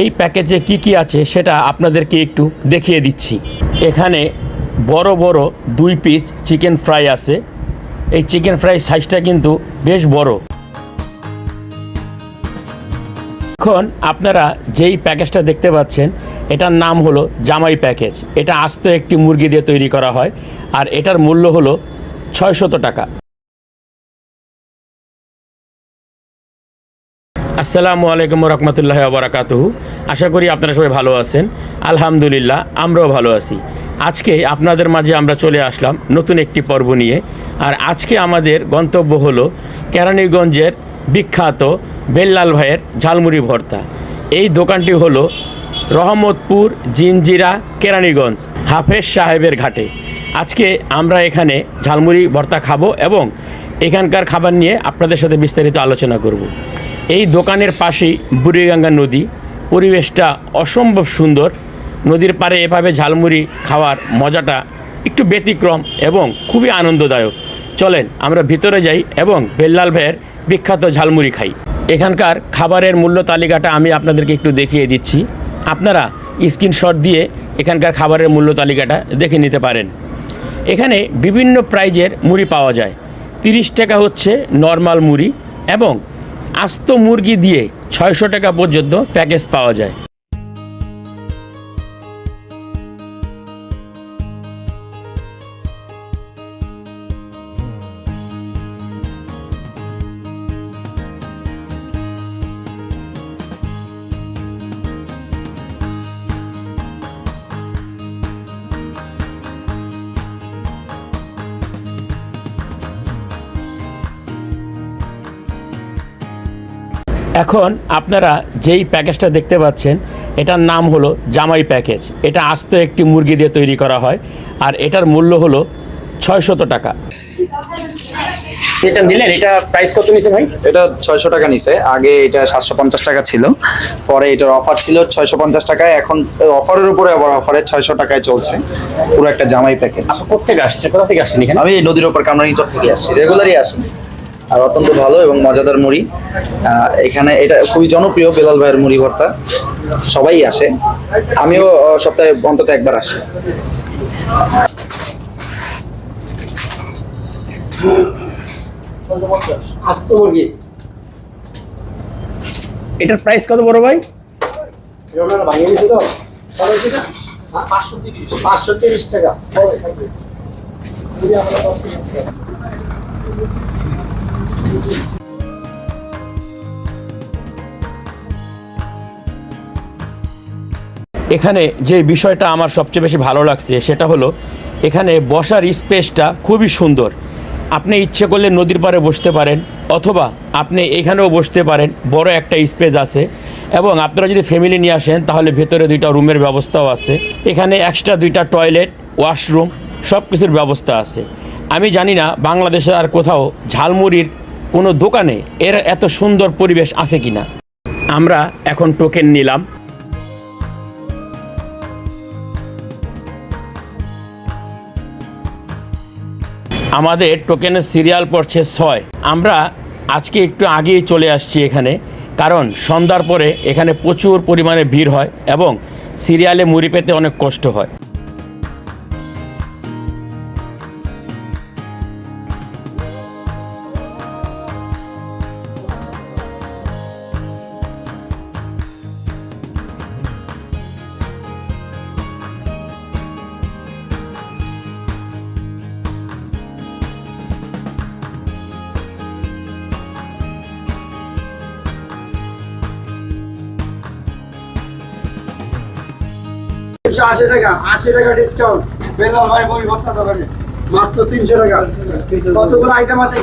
এই প্যাকেজে কি কি আছে সেটা আপনাদেরকে একটু দেখিয়ে দিচ্ছি। এখানে বড় বড় দুই পিস চিকেন ফ্রাই আছে। এই চিকেন ফ্রাই সাইজটা কিন্তু বেশ বড়। এখন আপনারা যেই প্যাকেজটা দেখতে পাচ্ছেন, এটার নাম হলো জামাই প্যাকেজ। এটা আস্ত একটি মুরগি দিয়ে তৈরি করা হয়। আর এটার মূল্য হলো ছয়শত টাকা। আসসালামু আলাইকুম রহমতুল্লাহ বারাকাতুহু। আশা করি আপনারা সবাই ভালো আছেন। আলহামদুলিল্লাহ, আমরাও ভালো আছি। আজকে আপনাদের মাঝে আমরা চলে আসলাম নতুন একটি পর্ব নিয়ে। আর আজকে আমাদের গন্তব্য হলো কেরানীগঞ্জের বিখ্যাত বেল্লাল ভাইয়ের ঝালমুড়ি ভর্তা। এই দোকানটি হলো রহমতপুর, জিনজিরা, কেরানীগঞ্জ, হাফেজ সাহেবের ঘাটে। আজকে আমরা এখানে ঝালমুড়ি ভর্তা খাব এবং এখানকার খাবার নিয়ে আপনাদের সাথে বিস্তারিত আলোচনা করব। এই দোকানের পাশেই বুড়িগঙ্গা নদী। পরিবেশটা অসম্ভব সুন্দর। নদীর পাড়ে এভাবে ঝালমুড়ি খাওয়ার মজাটা একটু ব্যতিক্রম এবং খুবই আনন্দদায়ক। চলেন, আমরা ভিতরে যাই এবং বেল্লাল ভাইয়ের বিখ্যাত ঝালমুড়ি খাই। এখানকার খাবারের মূল্য তালিকাটা আমি আপনাদেরকে একটু দেখিয়ে দিচ্ছি। আপনারা স্ক্রিনশট দিয়ে এখানকার খাবারের মূল্য তালিকাটা দেখে নিতে পারেন। এখানে বিভিন্ন প্রাইজের মুড়ি পাওয়া যায়। তিরিশ টাকা হচ্ছে নর্মাল মুড়ি এবং আস্ত মুরগি দিয়ে ছয়শো টাকা পর্যন্ত প্যাকেজ পাওয়া যায়। এখন আপনারা যেই প্যাকেজটা দেখতে পাচ্ছেন এটার নাম হলো জামাই প্যাকেজ। এটা আস্ত একটি মুরগি দিয়ে তৈরি করা হয় আর এটার মূল্য হলো ছয়শত টাকা। এটা নিলেন এটা প্রাইস কত নিছে ভাই? এটা ছয়শো টাকা নিছে আগে এটা সাতশো পঞ্চাশ টাকা ছিল পরে এটার অফার ছিল ছয়শো পঞ্চাশ টাকায় এখন অফারের উপরে আবার অফারে ছয়শো টাকায় চলছে পুরো একটা জামাই প্যাকেজ কোথেকে আসছে? কোথা থেকে আসছেন এখানে? আমি এই নদীর ওপর কামরাঙ্গি চক থেকে আসছি রেগুলারই আসি। আর অত্যন্ত ভালো এবং মজাদার মুড়ি। এখানে এটা খুবই জনপ্রিয় বেলাল ভাইয়ের মুড়ি ভর্তা। সবাই আসে। আমিও সপ্তাহে অন্তত একবার আসি। এটার প্রাইস কত বড় ভাই? পাঁচশো তিরিশ টাকা মুড়ি আমরা দশ পিস আছে। এখানে যে বিষয়টা আমার সবচেয়ে বেশি ভালো লাগছে সেটা হলো, এখানে বসার স্পেসটা খুবই সুন্দর। আপনি ইচ্ছে করলে নদীর পাড়ে বসতে পারেন, অথবা আপনি এখানেও বসতে পারেন, বড় একটা স্পেস আছে। এবং আপনারা যদি ফ্যামিলি নিয়ে আসেন, তাহলে ভেতরে দুইটা রুমের ব্যবস্থাও আছে। এখানে এক্সট্রা দুইটা টয়লেট, ওয়াশরুম সব কিছুর ব্যবস্থা আছে। আমি জানি না বাংলাদেশে আর কোথাও ঝালমুড়ির কোনো দোকানে এর এত সুন্দর পরিবেশ আছে কি না? আমরা এখন টোকেন নিলাম। আমাদের টোকেনের সিরিয়াল পড়ছে ছয়। আমরা আজকে একটু আগেই চলে আসছি এখানে, কারণ সন্ধ্যার পরে এখানে প্রচুর পরিমাণে ভিড় হয় এবং সিরিয়ালে মুড়ি পেতে অনেক কষ্ট হয়। একশো আশি টাকা আশি টাকা ডিসকাউন্ট বেলাল ভাই বই দোকানে। মাত্র তিনশো টাকা। কতগুলো আইটেম আছে?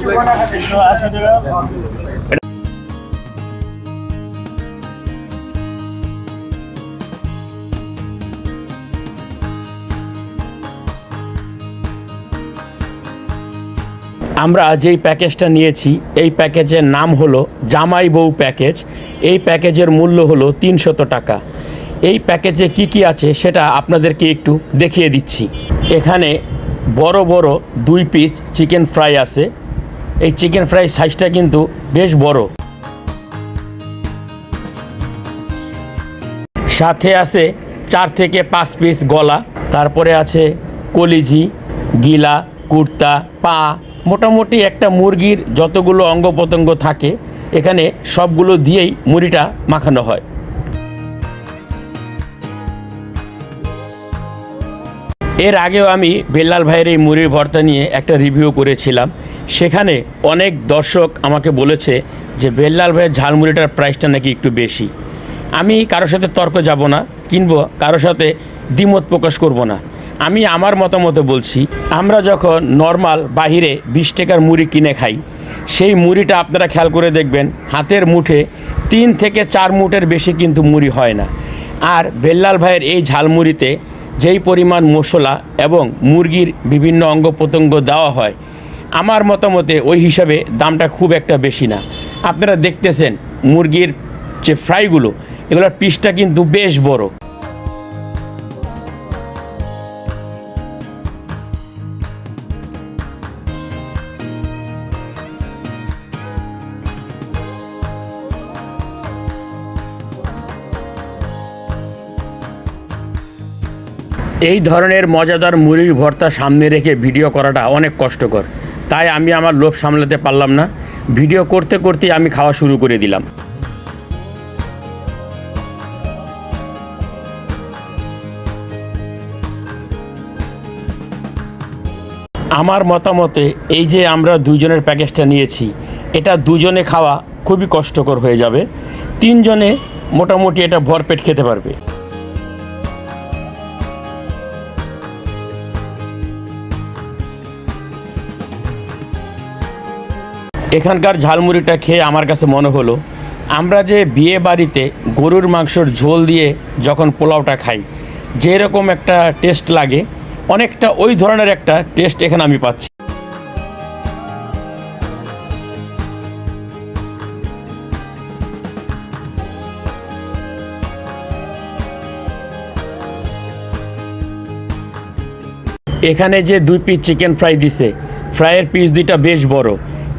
আমরা যেই প্যাকেজটা নিয়েছি, এই প্যাকেজের নাম হলো জামাই বউ প্যাকেজ। এই প্যাকেজের মূল্য হলো তিনশত টাকা। এই প্যাকেজে কি কি আছে সেটা আপনাদেরকে একটু দেখিয়ে দিচ্ছি। এখানে বড় বড় দুই পিস চিকেন ফ্রাই আছে। এই চিকেন ফ্রাই সাইজটা কিন্তু বেশ বড়। সাথে আছে চার থেকে পাঁচ পিস গলা। তারপরে আছে কলিজি, গিলা, কুর্তা, পা, মোটামুটি একটা মুরগির যতগুলো অঙ্গ প্রত্যঙ্গ থাকে, এখানে সবগুলো দিয়েই মুড়িটা মাখানো হয়। এর আগেও আমি বেল্লাল ভাইয়ের এই মুড়ির ভর্তা নিয়ে একটা রিভিউ করেছিলাম। সেখানে অনেক দর্শক আমাকে বলেছে যে, বেল্লাল ভাইয়ের ঝালমুড়িটার প্রাইসটা নাকি একটু বেশি। আমি কারোর সাথে তর্ক যাব না, কিনবো, কারোর সাথে দ্বিমত প্রকাশ করব না। আমি আমার মতামত বলছি, আমরা যখন নর্মাল বাহিরে বিশ টাকার মুড়ি কিনে খাই, সেই মুড়িটা আপনারা খেয়াল করে দেখবেন, হাতের মুঠে তিন থেকে চার মুঠের বেশি কিন্তু মুড়ি হয় না। আর বেল্লাল ভাইয়ের এই ঝালমুড়িতে যেই পরিমাণ মশলা এবং মুরগির বিভিন্ন অঙ্গ প্রত্যঙ্গ দেওয়া হয়, আমার মতামতে ওই হিসাবে দামটা খুব একটা বেশি না। আপনারা দেখতেছেন মুরগির যে ফ্রাইগুলো, এগুলোর পিসটা কিন্তু বেশ বড়। এই ধরনের মজাদার মুড়ির ভর্তা সামনে রেখে ভিডিও করাটা অনেক কষ্টকর। তাই আমি আমার লোভ সামলাতে পারলাম না। ভিডিও করতে করতে আমি খাওয়া শুরু করে দিলাম। আমার মতামতে এই যে আমরা দুইজনের প্যাকেজটা নিয়েছি, এটা দুজনে খাওয়া খুবই কষ্টকর হয়ে যাবে। তিনজনে মোটামুটি এটা ভরপেট খেতে পারবে। এখানকার ঝালমুড়িটা খেয়ে আমার কাছে মনে হলো, আমরা যে বিয়ে বাড়িতে গরুর মাংসর ঝোল দিয়ে যখন পোলাওটা খাই, যেরকম একটা টেস্ট লাগে, অনেকটা ওই ধরনের একটা টেস্ট এখানে আমি পাচ্ছি। এখানে যে দুই পিস চিকেন ফ্রাই দিছে ফ্রাইয়ের পিস দুইটা বেশ বড়।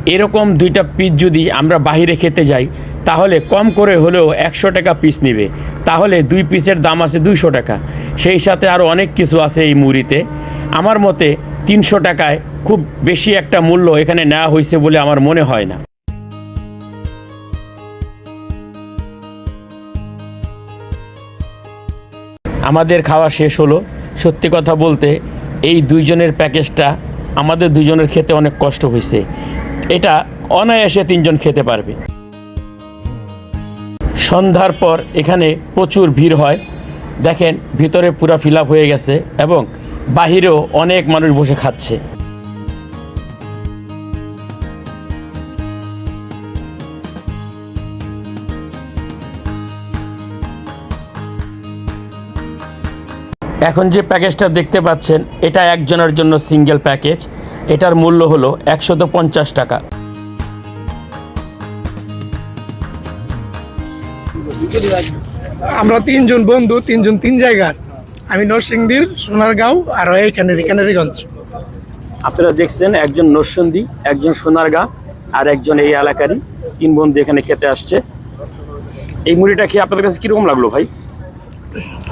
এরকম দুইটা পিস যদি আমরা বাইরে খেতে যাই, তাহলে কম করে হলেও একশো টাকা পিস নেবে। তাহলে দুই পিসের দাম আছে দুইশো টাকা। সেই সাথে আরও অনেক কিছু আছে এই মুড়িতে। আমার মতে তিনশো টাকায় খুব বেশি একটা মূল্য এখানে নেওয়া হয়েছে বলে আমার মনে হয় না। আমাদের খাওয়া শেষ হলো। সত্যি কথা বলতে এই দুইজনের প্যাকেজটা আমাদের দুজনের খেতে অনেক কষ্ট হয়েছে। এটা অনায়াসে তিনজন খেতে পারবে। সন্ধ্যার পর এখানে প্রচুর ভিড় হয়। দেখেন, ভিতরে পুরো ফিল হয়ে গেছে এবং বাহিরেও অনেক মানুষ বসে খাচ্ছে। এখন যে প্যাকেজটা দেখতে পাচ্ছেন, এটা একজনের জন্য সিঙ্গেল প্যাকেজ এটার মূল্য হলো একশত পঞ্চাশ টাকা। আমরা তিনজন বন্ধু তিনজন তিন জায়গার। আমি নরসিংদীর সোনারগাঁও আর এইখানে রিকানারিগঞ্জ আপনারা দেখছেন একজন নরসন্দী একজন সোনারগাঁ আর একজন এই এলাকারই। তিন বন্ধু এখানে খেতে আসছে। এই মুড়িটা খেয়ে আপনাদের কাছে কীরকম লাগল ভাই?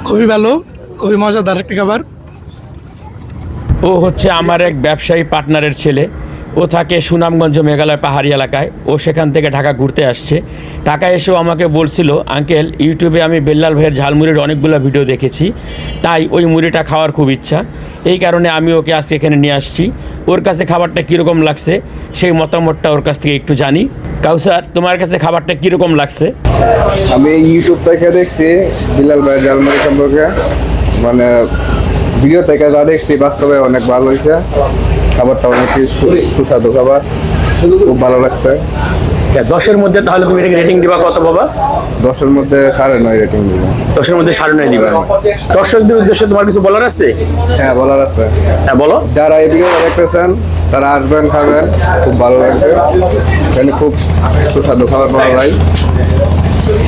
খুবই ভালো খুবই মজাদার একটি খাবার। ও হচ্ছে আমার এক ব্যবসায়ী পার্টনারের ছেলে। ও থাকে সুনামগঞ্জ মেঘালয় পাহাড়ি এলাকায়। ও সেখান থেকে ঢাকা ঘুরতে আসছে। ঢাকা এসেও আমাকে বলছিল, আঙ্কেল, ইউটিউবে আমি বেল্লাল ভাইয়ের ঝালমুড়ির অনেকগুলো ভিডিও দেখেছি। তাই ওই মুড়িটা খাওয়ার খুব ইচ্ছা। এই কারণে আমি ওকে আজকে এখানে নিয়ে আসছি। ওর কাছে খাবারটা কীরকম লাগছে, সেই মতামতটা ওর কাছ থেকে একটু জানি। কাউসার, তোমার কাছে খাবারটা কীরকম লাগছে? আমি ইউটিউব থেকে দেখছি বিলাল ভাই জালমারি সম্পর্কে। মানে ভিডিও থেকে যা দেখছি বাস্তবে অনেক ভালো হয়েছে। খাবারটা অনেক সুস্বাদু খাবার। খুব ভালো লাগছে। আচ্ছা, দশের মধ্যে তাহলে তুমি এটাকে রেটিং দিবা কত বাবা? দশের মধ্যে সাড়ে নয় রেটিং দিব। দশের মধ্যে সাড়ে নয় দিবা। দর্শকদের উদ্দেশ্যে তোমার কিছু বলার আছে? হ্যাঁ বলার আছে। হ্যাঁ বলো। যারা এই ভিডিওটা দেখতেছেন তারা আসবেন খাবেন। খুব ভালো লাগবে। এখানে খুব সুস্বাদু খাবার পাওয়া যায়।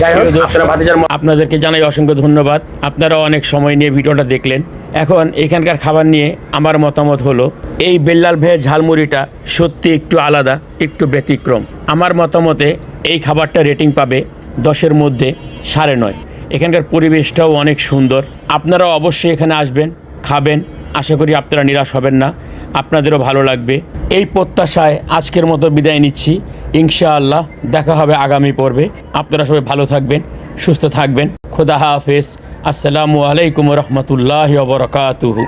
যাই হোক আপনারা ভাতিজার আপনাদেরকে জানাই অসংখ্য ধন্যবাদ। আপনারা অনেক সময় নিয়ে ভিডিওটা দেখলেন। এখন এখানকার খাবার নিয়ে আমার মতামত হলো এই বেল্লাল ভাইয়ের ঝালমুড়িটা সত্যি একটু আলাদা একটু ব্যতিক্রম। আমার মতামতে এই খাবারটা রেটিং পাবে দশের মধ্যে সাড়ে নয়। এখানকার পরিবেশটাও অনেক সুন্দর। আপনারা অবশ্যই এখানে আসবেন খাবেন। আশা করি আপনারা নিরাশ হবেন না। আপনাদেরও ভালো লাগবে। এই প্রত্যাশায় আজকের মতো বিদায় নিচ্ছি। ইনশাআল্লাহ দেখা হবে আগামী পর্বে। আপনারা সবাই ভালো থাকবেন, সুস্থ থাকবেন। খোদা হাফেজ। আসসালামু আলাইকুম রহমতুল্লাহ বরকাতুহু।